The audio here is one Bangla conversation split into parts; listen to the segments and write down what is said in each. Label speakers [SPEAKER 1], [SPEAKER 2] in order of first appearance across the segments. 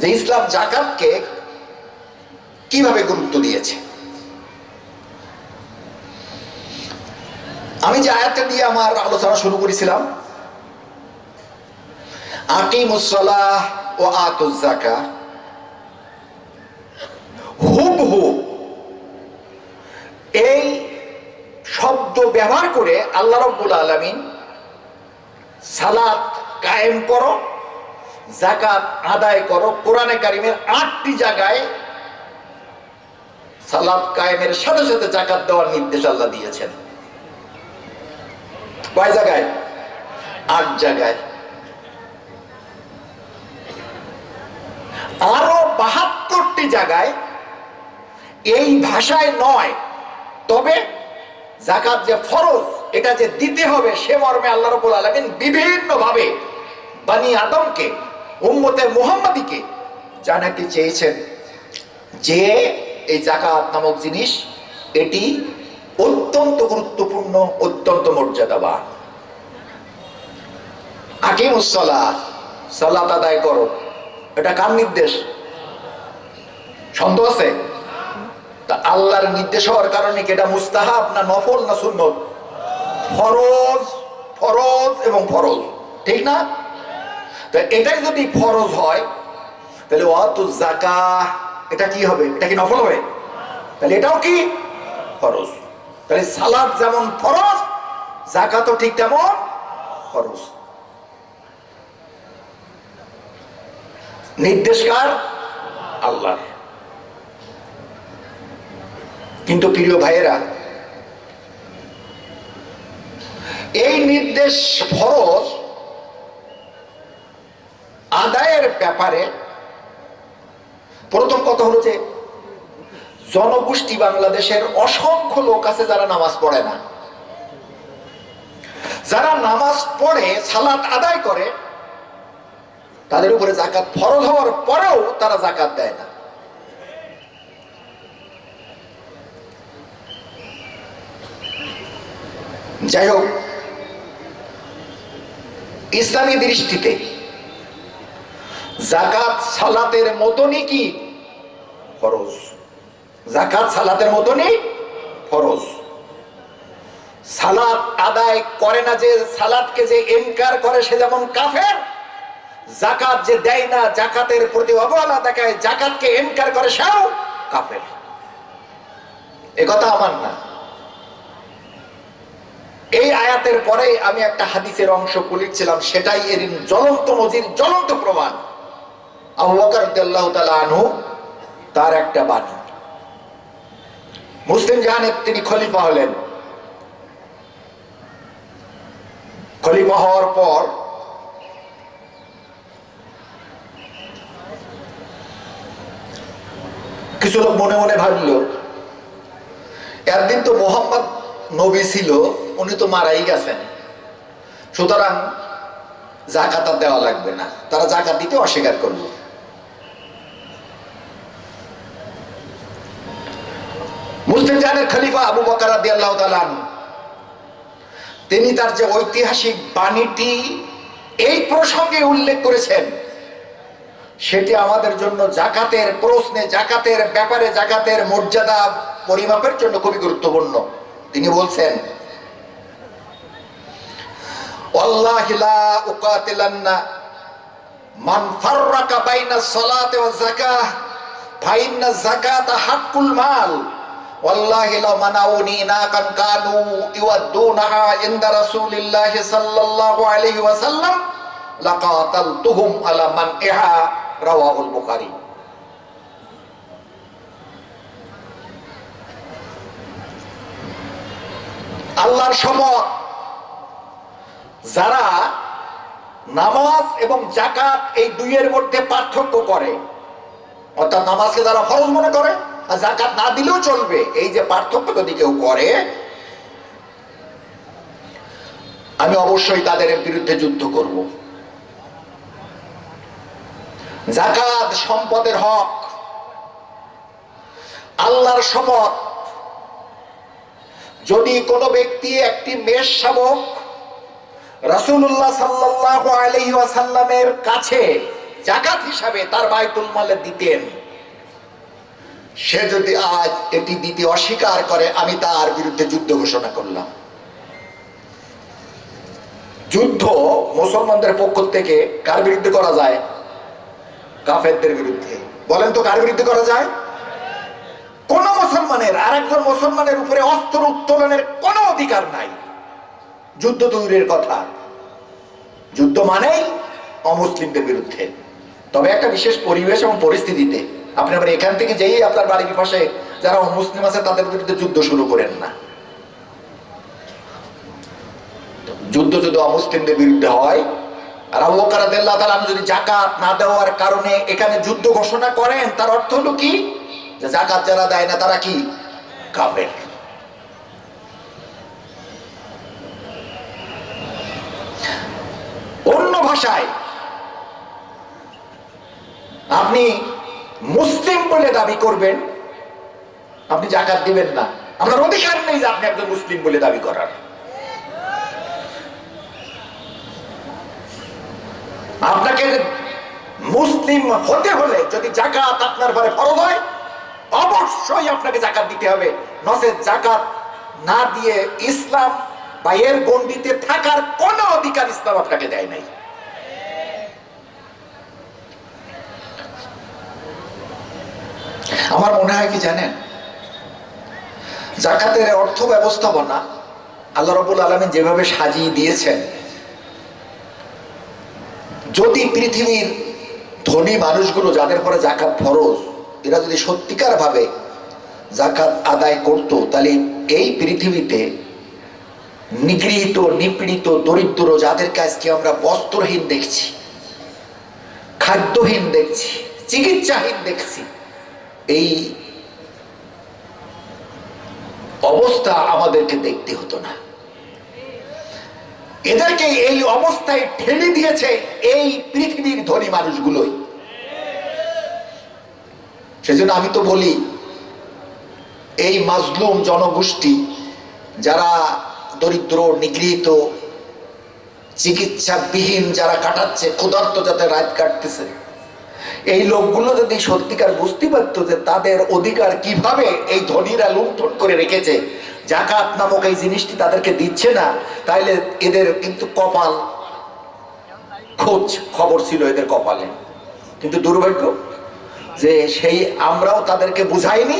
[SPEAKER 1] যে ইসলাম জাকাতকে কীভাবে গুরুত্ব দিয়েছে? আমি যে আয়াতটা দিয়ে আমার আলোচনা শুরু করেছিলাম আকিমুসলাহ ও আতুজাকা হুবহু এই শব্দ ব্যবহার করে আল্লাহ রব্বুল আলমিন সালাত কায়েম করো। জাকাত আদায় করো, কোরআনে কারিমের আটটি জায়গায় সালাত কায়েমের সাথে সাথে জাকাত দেওয়ার নির্দেশ আল্লাহ দিয়েছেন। কয় জায়গায়? আট জায়গায়। আরও বাহাত্তরটি জায়গায় এই ভাষায় নয়, তবে জাকাত যে ফরজ, এটা যে দিতে হবে, সে মর্মে আল্লাহ রবুল আলমিন বিভিন্ন ভাবে বানি আদমকে উম্মতে মুহাম্মাদিকে জানাতে চেয়েছেন যে এই জাকাত নামক জিনিস, এটি অত্যন্ত গুরুত্বপূর্ণ, অত্যন্ত মর্যাদাবান। আকিমুসলা সালাত আদায় করো। এটা কার নির্দেশ? সন্দেহ আছে? তা আল্লাহর নির্দেশ হওয়ার কারণে কি এটা মুস্তাহাব না নফল না সুন্নত? ফরজ ফরজ এবং ফরজ। ঠিক না? তো এটাই যদি ফরজ হয়, তাহলে অত জাকা এটা কি হবে? এটা কি নফল হবে? তাহলে এটাও কি? ফরজ। তাহলে সালাদ যেমন ফরজ জাকাতও ঠিক তেমন ফরজ। নির্দেশকার আল্লাহ কিন্তু প্রিয় ভাইয়েরা, এই নির্দেশ ফরজ ব্যাপারে। প্রথম কথা হলো যে, জনগোষ্ঠী বাংলাদেশের অসংখ্য লোক আছে যারা নামাজ পড়ে না। যারা নামাজ পড়ে, সালাত আদায় করে, তাদের উপরে জাকাত ফরজ হওয়ার পরেও তারা জাকাত দেয় না। যাই হোক, ইসলামী দৃষ্টিতে জাকাত সালাতের মতনই কি? ফরজ। জাকাত সালাতের মতনই ফরজ। সালাত আদায় করে না যে সালাতকে যে এনকার করে, সে যেমন কাফের, জাকাত যে দেয় না, জাকাতের প্রতি অবহেলা দেখায়, জাকাতকে এনকার করে সেও কাফের। এ কথা আমার না। এই আয়াতের পরে আমি একটা হাদিসের অংশ লিখছিলাম সেটাই এর জ্বলন্ত নজির জ্বলন্ত প্রমাণ। তার একটা বাণী। মুসলিম জাহানের তিনি খলিফা হলেন। খলিফা হওয়ার পর কিছু লোক মনে মনে ভাবল, একদিন তো মোহাম্মদ নবী ছিল, উনি তো মারাই গেছেন। সুতরাং জাকাত দেওয়া লাগবে না। তারা জাকাত দিতে অস্বীকার করল। মুসলিম জাহানের খলিফা আবু বকর আল্লাহ তালান তিনি তার যে ঐতিহাসিক বাণীটি এই প্রসঙ্গে উল্লেখ করেছেন, সেটি আমাদের জন্য জাকাতের প্রশ্নে, জাকাতের ব্যাপারে, জাকাতের মর্যাদা পরিমাপের জন্য খুবই গুরুত্বপূর্ণ। তিনি বলছেন মান মাল। ওয়াল্লাহি লাw মানাউনি নাকান কানু ইওয়াদুনাহা ইনদা রাসূলিল্লাহি সাল্লাল্লাহু আলাইহি ওয়াসাল্লাম লাকাতালতুহুম আলা মান ইহা রাওয়াহুল বুখারী আল্লাহর শপথ যারা নামাজ এবং জাকাত এই দুইয়ের মধ্যে পার্থক্য করে, অর্থাৎ নামাজকে যারা ফরজ মনে করে জাকাত না দিলেও চলবে। এই যে পার্থক্য যদি কেউ করে, আমি অবশ্যই তাদের বিরুদ্ধে যুদ্ধ করব। জাকাত সম্পদের হক, আল্লাহর শপথ। যদি কোনো ব্যক্তি একটি মেষ শাবক রাসূলুল্লাহ সাল্লাল্লাহু আলাইহি ওয়াসাল্লামের কাছে জাকাত হিসাবে তার বায়তুল মালে দিতেন সে যদি আজ এটি দিতে অস্বীকার করে, আমি তার বিরুদ্ধে যুদ্ধ ঘোষণা করলাম। যুদ্ধ মুসলমানদের পক্ষ থেকে কার বিরুদ্ধে করা যায়? কাফেরদের বিরুদ্ধে। বলেন তো কার বিরুদ্ধে করা যায়? কোন মুসলমানের, আরেকজন মুসলমানের উপরে অস্ত্র উত্তোলনের কোনো অধিকার নাই। যুদ্ধ দূরের কথা। যুদ্ধ মানেই অমুসলিমদের বিরুদ্ধে। তবে একটা বিশেষ পরিবেশ এবং পরিস্থিতিতে আপনি আবার এখান থেকে যেই আপনার বাড়ির পাশে যারা অমুসলিম আছে তাদের বিরুদ্ধে যুদ্ধ শুরু করেন না। যুদ্ধ যদি অমুসলিমদের বিরুদ্ধে হয়, আর তাআলা যদি জাকাত না দেওয়ার কারণে এখানে যুদ্ধ ঘোষণা করেন, তার অর্থ হলো কি? যে জাকাত যারা দেয় না, তারা কি? কাফের। অন্য ভাষায়, আপনি মুসলিম বলে দাবি করবেন, আপনি জাকাত দিবেন না। আপনার অধিকার নেই যে আপনি একজন মুসলিম বলে দাবি করার। আপনাকে মুসলিম হতে হলে যদি জাকাত আপনার ঘরে ফরজ হয়, অবশ্যই আপনাকে জাকাত দিতে হবে। নসের জাকাত না দিয়ে ইসলাম বা এর গণ্ডিতে থাকার কোন অধিকার ইসলাম আপনাকে দেয় নাই। আমার মনে হয় কি জানেন? জাকাতের অর্থ ব্যবস্থাপনা আল্লাহ রবুল আলমী যেভাবে সাজিয়ে দিয়েছেন, যদি পৃথিবীর ধনী মানুষগুলো যাদের পরে জাকাত ফরজ, এরা যদি সত্যিকার ভাবে জাকাত আদায় করত, তাহলে এই পৃথিবীতে নিগৃহীত, নিপীড়িত, দরিদ্র, যাদেরকে আজকে আমরা বস্ত্রহীন দেখছি, খাদ্যহীন দেখছি, চিকিৎসাহীন দেখছি এই অবস্থা আমাদেরকে দেখতে হতো না। এদেরকে এই অবস্থায় ঠেলে দিয়েছে এই পৃথিবীর ধনী মানুষগুলোই। সেজন্য আমি তো বলি, এই মাজলুম জনগোষ্ঠী যারা দরিদ্র, নিগৃহীত, চিকিৎসাবিহীন যারা কাটাচ্ছে, ক্ষুধার্ত যাতে রাত কাটতেছে এই লোকগুলো যদি সত্যিকার বুঝতে পারতো যে তাদের অধিকার কীভাবে এই ধনীরা লুণ্ঠন করে রেখেছে, জাকাত নামক এই জিনিসটি তাদেরকে দিচ্ছে না, তাইলে এদের কিন্তু কপাল খোঁজ খবর ছিল এদের কপালে। কিন্তু দুর্ভাগ্য যে সেই আমরাও তাদেরকে বুঝাইনি,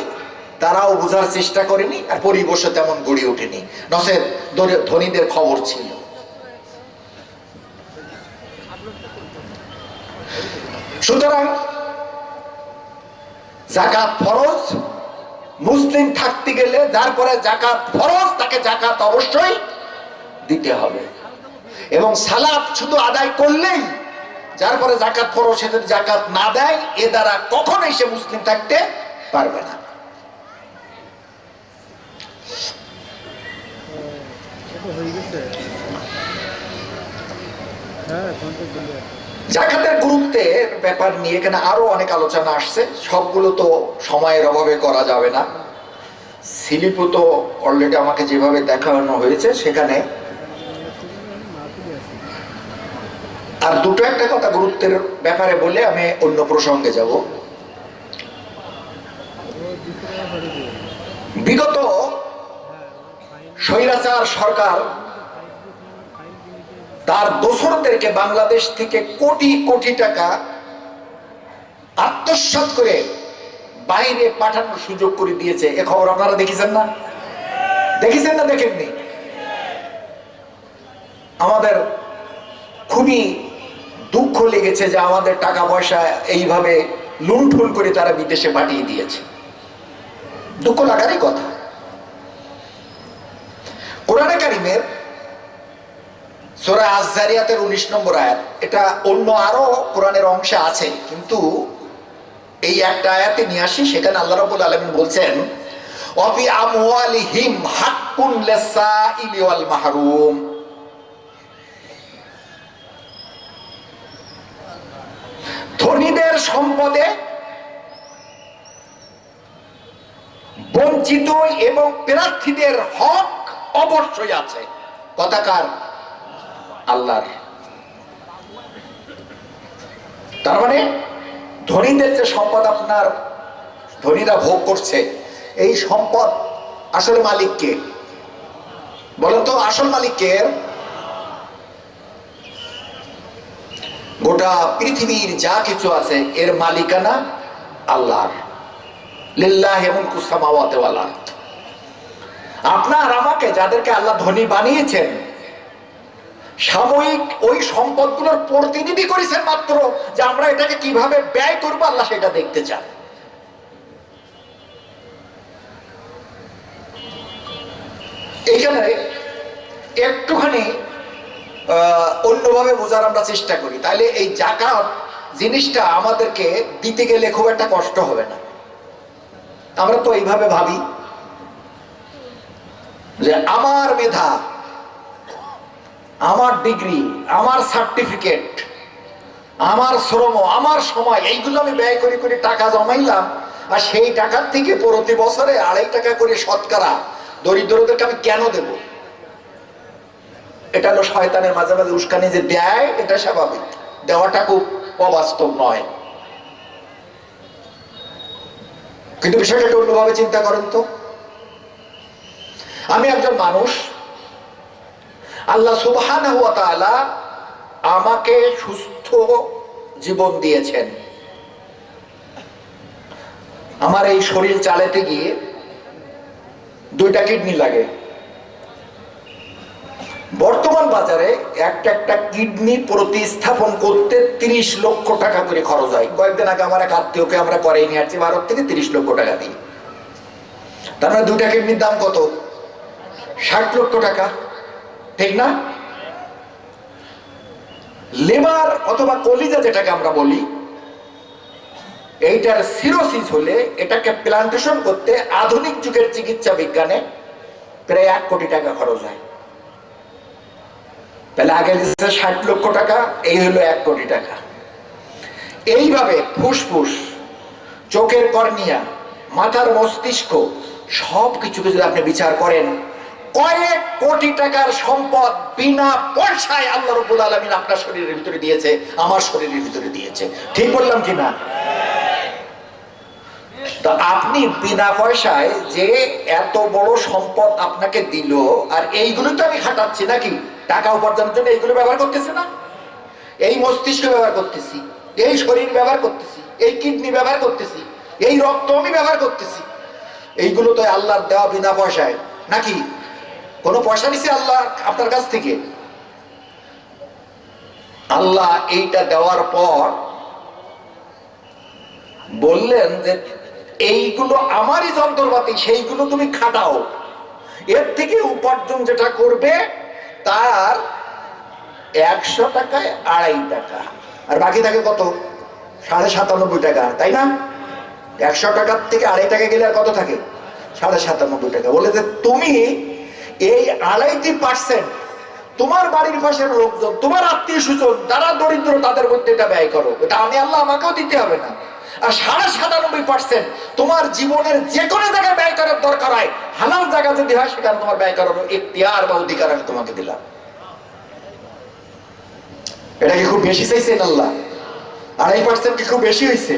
[SPEAKER 1] তারাও বোঝার চেষ্টা করেনি, আর পরিবেশও তেমন গড়ে ওঠেনি। নসের ধনীদের খবর ছিল। সুতরাং জাকাত ফরজ, মুসলিম থাকতে গেলে যার পরে জাকাত ফরজ, তাকে জাকাত অবশ্যই দিতে হবে। এবং সালাদ শুধু আদায় করলেই যার পরে জাকাত ফরজ, সে যদি জাকাত না দেয়, এ দ্বারা কখনোই সে মুসলিম থাকতে পারবে না।
[SPEAKER 2] হয়ে গেছে হ্যাঁ
[SPEAKER 1] জাকাতের গুরুত্বের ব্যাপার নিয়ে এখানে আরও অনেক আলোচনা আসছে। সবগুলো তো সময়ের অভাবে করা যাবে না। সিলিপও তো অলরেডি আমাকে যেভাবে দেখানো হয়েছে, সেখানে আর দুটো একটা কথা গুরুত্বের ব্যাপারে বলে আমি অন্য প্রসঙ্গে যাব। বিগত স্বৈরাচার সরকার
[SPEAKER 2] তার কিনতে
[SPEAKER 1] দোসরদেরকে বাংলাদেশ থেকে কোটি কোটি টাকা আত্মসাৎ করে বাইরে পাঠানোর সুযোগ করে দিয়েছে। এ খবর আপনারা দেখেছেন না? দেখেছেন না দেখেননি? আমাদের খুবই দুঃখ লেগেছে যে আমাদের টাকা পয়সা এইভাবে লুণ্ঠন করে তারা বিদেশে পাঠিয়ে দিয়েছে। দুঃখ লাগারই কথা। কোরআনে কারিমের সোরা আজারিয়াতের উনিশ নম্বর আয়াত। এটা অন্য আরও কোরআনের অংশে আছে, কিন্তু এই একটা আয়াতে নিয়ে আসি, সেখানে আল্লাহ রাব্বুল আলামিন বলছেন, অফি আমওয়ালিহিম হাক্কুন লিসাইলি ওয়াল মাহরুম। ধনীদের সম্পদে বঞ্চিত এবং প্রার্থীদের হক অবশ্যই আছে। কথাকার আল্লাহর। তার মানে ধনীদের যে সম্পদ আপনার, ধনীরা ভোগ করছে, এই সম্পদ আসলে মালিককে। বলেন তো, আসল মালিক কে এর? গোটা পৃথিবীর যা কিছু আছে, এর মালিকানা আল্লাহর। লিল্লাহ এবং কুসামাওয়াতে আপনার আমাকে, যাদেরকে আল্লাহ ধনী বানিয়েছেন সাময়িক ওই সম্পদগুলোর প্রতিনিধি করেছেন মাত্র যে আমরা এটাকে কীভাবে ব্যয় করব, আল্লাহ সেটা দেখতে চান। এইখানে একটুখানি অন্যভাবে বোঝার আমরা চেষ্টা করি। তাহলে এই জাকাত জিনিসটা আমাদেরকে দিতে গেলে খুব একটা কষ্ট হবে না। আমরা তো এইভাবে ভাবি যে আমার মেধা আমার ডিগ্রি, আমার সার্টিফিকেট, আমার শ্রম, আমার সময়, এইগুলো আমি ব্যয় করে করে টাকা জমাইলাম, আর সেই টাকার থেকে প্রতি বছরে আড়াই টাকা করে শতকরা দরিদ্রদেরকে আমি কেন দেব? এটা হলো শয়তানের মাঝে মাঝে উস্কানি যে দেয়, এটা স্বাভাবিক। দেওয়াটা খুব অবাস্তব নয়। কিন্তু বিষয়টা একটু অন্যভাবে চিন্তা করেন তো। আমি একজন মানুষ আল্লাহ সুবহান আমাকে সুস্থ জীবন দিয়েছেন। আমার এই শরীর চালাতে গিয়ে দুইটা কিডনি লাগে। বর্তমান বাজারে একটা একটা কিডনি প্রতিস্থাপন করতে তিরিশ লক্ষ টাকা করে খরচ হয়। কয়েকদিন আগে আমার এক আত্মীয়কে আমরা করে নিয়ে আসছি, ভারত থেকে তিরিশ লক্ষ টাকা দিই তার মানে দুইটা কিডনির দাম কত? ষাট লক্ষ টাকা। ঠিক না? লেবার অথবা কলিজা যেটাকে আমরা বলি, এইটার সিরোসিস হলে এটাকে প্লান্টেশন করতে আধুনিক যুগের চিকিৎসা বিজ্ঞানে প্রায় এক কোটি টাকা খরচ হয়। তাহলে আগে দিচ্ছে ষাট লক্ষ টাকা, এই হলো এক কোটি টাকা। এইভাবে ফুসফুস, চোখের কর্নিয়া, মাথার মস্তিষ্ক সব কিছুকে যদি আপনি বিচার করেন কয়েক কোটি টাকার সম্পদ বিনা পয়সায় আল্লাহ রবুল আলমিন আপনার শরীরের ভিতরে দিয়েছে, আমার শরীরের ভিতরে দিয়েছে। ঠিক বললাম কি না? আপনি বিনা পয়সায় যে এত বড় সম্পদ আপনাকে দিল, আর এইগুলো তো আমি খাটাচ্ছি নাকি? টাকা উপার্জনের জন্য এইগুলো ব্যবহার করতেছে না? এই মস্তিষ্ক ব্যবহার করতেছি, এই শরীর ব্যবহার করতেছি, এই কিডনি ব্যবহার করতেছি, এই রক্ত আমি ব্যবহার করতেছি। এইগুলো তো আল্লাহর দেওয়া বিনা পয়সায়। নাকি? কোনো পয়সা নিছে আল্লাহ আপনার কাছ থেকে? আল্লাহ এইটা দেওয়ার পর বললেন যে, এইগুলো আমারই যন্ত্রপাতি, সেইগুলো তুমি খাটাও। এর থেকে উপার্জন যেটা করবে, তার একশো টাকায় আড়াই টাকা। আর বাকি থাকে কত? সাড়ে সাতানব্বই টাকা, তাই না? একশো টাকার থেকে আড়াই টাকা গেলে আর কত থাকে? সাড়ে সাতানব্বই টাকা। বলে যে, তুমি এই আড়াইটি পার্সেন্ট তোমার বাড়ির পাশের লোকজন, তোমার আত্মীয় স্বজন, যারা দরিদ্র, তাদের মধ্যে এটা ব্যয় করো। এটা আমি আল্লাহ আমাকেও দিতে হবে না। আর সাড়ে সাতানব্বই পার্সেন্ট তোমার জীবনের যে কোনো জায়গায় ব্যয় করার দরকার হয়, হালাল জায়গা যদি হয়, সেখানে তোমার ব্যয় করার বা অধিকার আমি তোমাকে দিলাম। এটা কি খুব বেশি চাইছেন আল্লাহ? আড়াই পার্সেন্ট কি খুব বেশি হয়েছে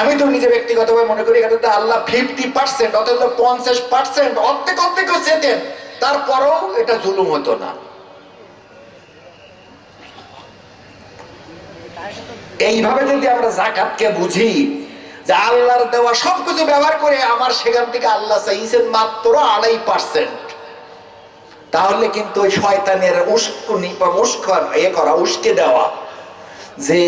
[SPEAKER 1] আমি তো নিজে ব্যক্তিগতভাবে মনে করি, এখানে আল্লাহ ফিফটি পার্সেন্ট অথবা পঞ্চাশ পার্সেন্ট অর্ধেক অর্ধেকও চেতেন তারপরেও এটা জুলুম হতো না। এইভাবে যদি আমরা জাকাতকে বুঝি, যে আল্লাহর দেওয়া সবকিছু ব্যবহার করে আমার সেখান থেকে আল্লাহ চাইছেন মাত্র আড়াই পার্সেন্ট, তাহলে কিন্তু ওই শয়তানের উস্কন এ করা, উস্কে দেওয়া, যে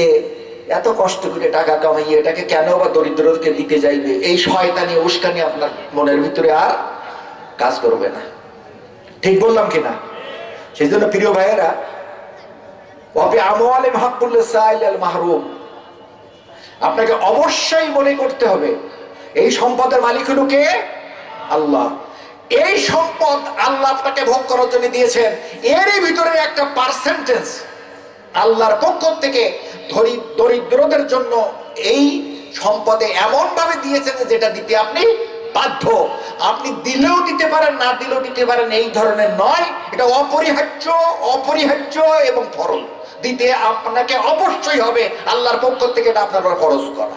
[SPEAKER 1] এত কষ্ট করে টাকা কামাইয়ে এটাকে কেন বা দরিদ্রকে দিতে যাইবে? এই শয়তানি উস্কানি আপনার মনের ভিতরে আর কাজ করবে না। ঠিক বললাম কিনা? সেই জন্য প্রিয় ভাইয়েরা আমওয়ালে মাহবুল্লাহ সাইল আপনাকে অবশ্যই মনে করতে হবে, এই সম্পদের মালিক হলো কে? আল্লাহ। এই সম্পদ আল্লাহ আপনাকে ভোগ করার জন্য দিয়েছেন। এরই ভিতরে একটা পার্সেন্টেজ আল্লাহর পক্ষ থেকে দরিদ্রদের জন্য এই সম্পদে এমন ভাবে দিয়েছেন যেটা দিতে আপনি বাধ্য। আপনি দিলেও দিতে পারেন, না দিলেও দিতে পারেন, এই ধরনের নয়। এটা অপরিহার্য অপরিহার্য এবং ফরল দিতে আপনাকে অবশ্যই হবে, আল্লাহর পক্ষ থেকে এটা আপনার ফরজ করা।